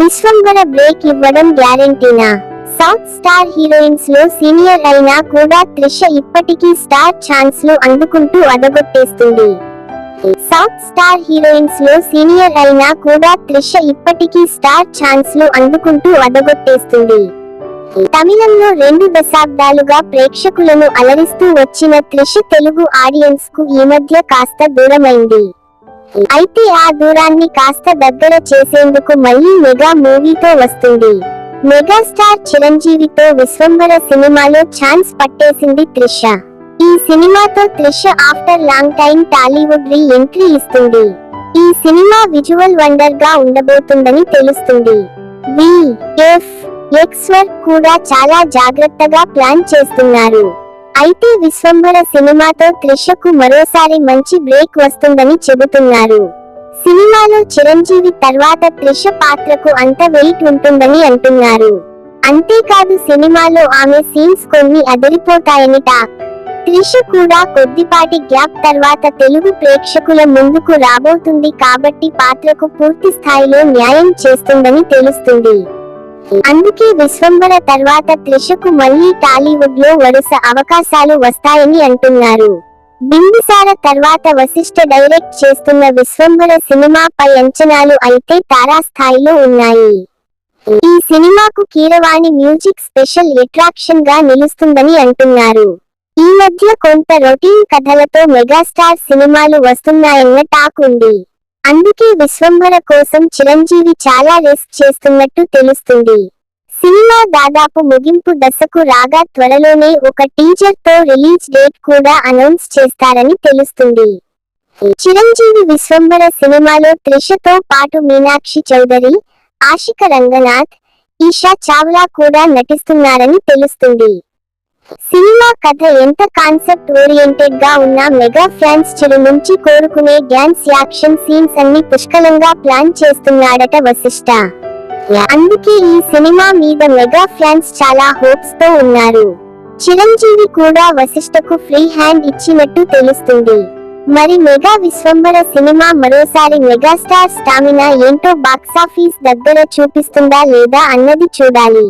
Vishwambhara break ఇవ్వడం గ్యారెంటీనా? South star హీరోయిన్స్లో సీనియర్ అయినా కూడా త్రిష ఇప్పటికీ స్టార్ ఛాన్స్లు అందుకుంటూ అదగొట్టేస్తుంది. సౌత్ స్టార్ హీరోయిన్స్లో సీనియర్ అయినా కూడా త్రిష ఇప్పటికీ స్టార్ ఛాన్స్లు అందుకుంటూ అదగొట్టేస్తుంది. తమిళంలో రెండు దశాబ్దాలుగా ప్రేక్షకులను అలరిస్తూ వచ్చిన త్రిష తెలుగు ఆడియన్స్కు ఈ మధ్య కాస్త దూరమైంది. అయితే ఆ దూరాన్ని కాస్త దగ్గర చేసేందుకు మళ్ళీ మెగా మూవీతో వస్తుంది. మెగాస్టార్ చిరంజీవితో విశ్వంబర సినిమాలో ఛాన్స్ పట్టేసింది త్రిష. ఈ సినిమాతో Trisha after long time Tollywood re entry ఇస్తుంది. ఈ సినిమా విజువల్ వండర్గా ఉండబోతుందని తెలుస్తుంది. వి ఎఫ్ ఎక్స్ వర్క్ కూడా చాలా జాగ్రత్తగా ప్లాన్ చేస్తున్నారు. అయితే విశ్వంభర సినిమాతో త్రిషకు మరోసారి మంచి బ్రేక్ వస్తుందని చెబుతున్నారు. సినిమాలో చిరంజీవి తర్వాత త్రిష పాత్రకు అంత వెయిట్ ఉంటుందని అంటున్నారు. అంతేకాదు సినిమాలో ఆమె సీన్స్ కొన్ని అదిరిపోతాయని టాక్ త్రిష కూడా కొద్దిపాటి గ్యాప్ తర్వాత తెలుగు ప్రేక్షకుల ముందుకు రాబోతుంది కాబట్టి పాత్రకు పూర్తి స్థాయిలో న్యాయం చేస్తుందని తెలుస్తుంది. అందుకే విశ్వంబర తర్వాత త్రిషకు మళ్ళీ టాలీవుడ్లో వరుస అవకాశాలు వస్తాయని అంటున్నారు. బిందుసార తర్వాత వశిష్ఠ డైరెక్ట్ చేస్తున్న విశ్వంబర సినిమాపై అంచనాలు అయితే తారాస్థాయిలో ఉన్నాయి. ఈ సినిమాకు కీరవాణి మ్యూజిక్ స్పెషల్ అట్రాక్షన్గా నిలుస్తుందని అంటున్నారు. ఈ మధ్య కొంత రొటీన్ కథలతో మెగాస్టార్ సినిమాలు వస్తున్నాయన్న టాక్ ఉంది. అందుకే విశ్వంభర కోసం చిరంజీవి చాలా రిస్క్ చేస్తున్నట్టు తెలుస్తుంది. సినిమా దాదాపు ముగింపు దశకు రాగా త్వరలోనే ఒక టీజర్తో రిలీజ్ డేట్ కూడా అనౌన్స్ చేస్తారని తెలుస్తుంది. చిరంజీవి విశ్వంభర సినిమాలో త్రిషతో పాటు మీనాక్షి చౌదరి ఆశిక రంగనాథ్ ఈషా చావ్లా కూడా నటిస్తున్నారని తెలుస్తుంది. సినిమా కథ ఎంత కాన్సెప్ట్ ఓరియంటెడ్గా ఉన్న మెగా ఫ్యాన్స్ చిరు నుంచి కోరుకునే డ్యాన్స్ యాక్షన్ సీన్స్ అన్ని పుష్కలంగా ప్లాన్ చేస్తున్నాడట వశిష్ట. అందుకే ఈ సినిమా మీద మెగా ఫ్యాన్స్ చాలా హోప్స్తో ఉన్నారు. చిరంజీవి కూడా వశిష్టకు ఫ్రీ హ్యాండ్ ఇచ్చినట్టు తెలుస్తుంది. మరి మెగా విశ్వంబర సినిమా మరోసారి మెగాస్టార్ స్టామినా ఏంటో బాక్సాఫీస్ దగ్గర చూపిస్తుందా లేదా అన్నది చూడాలి.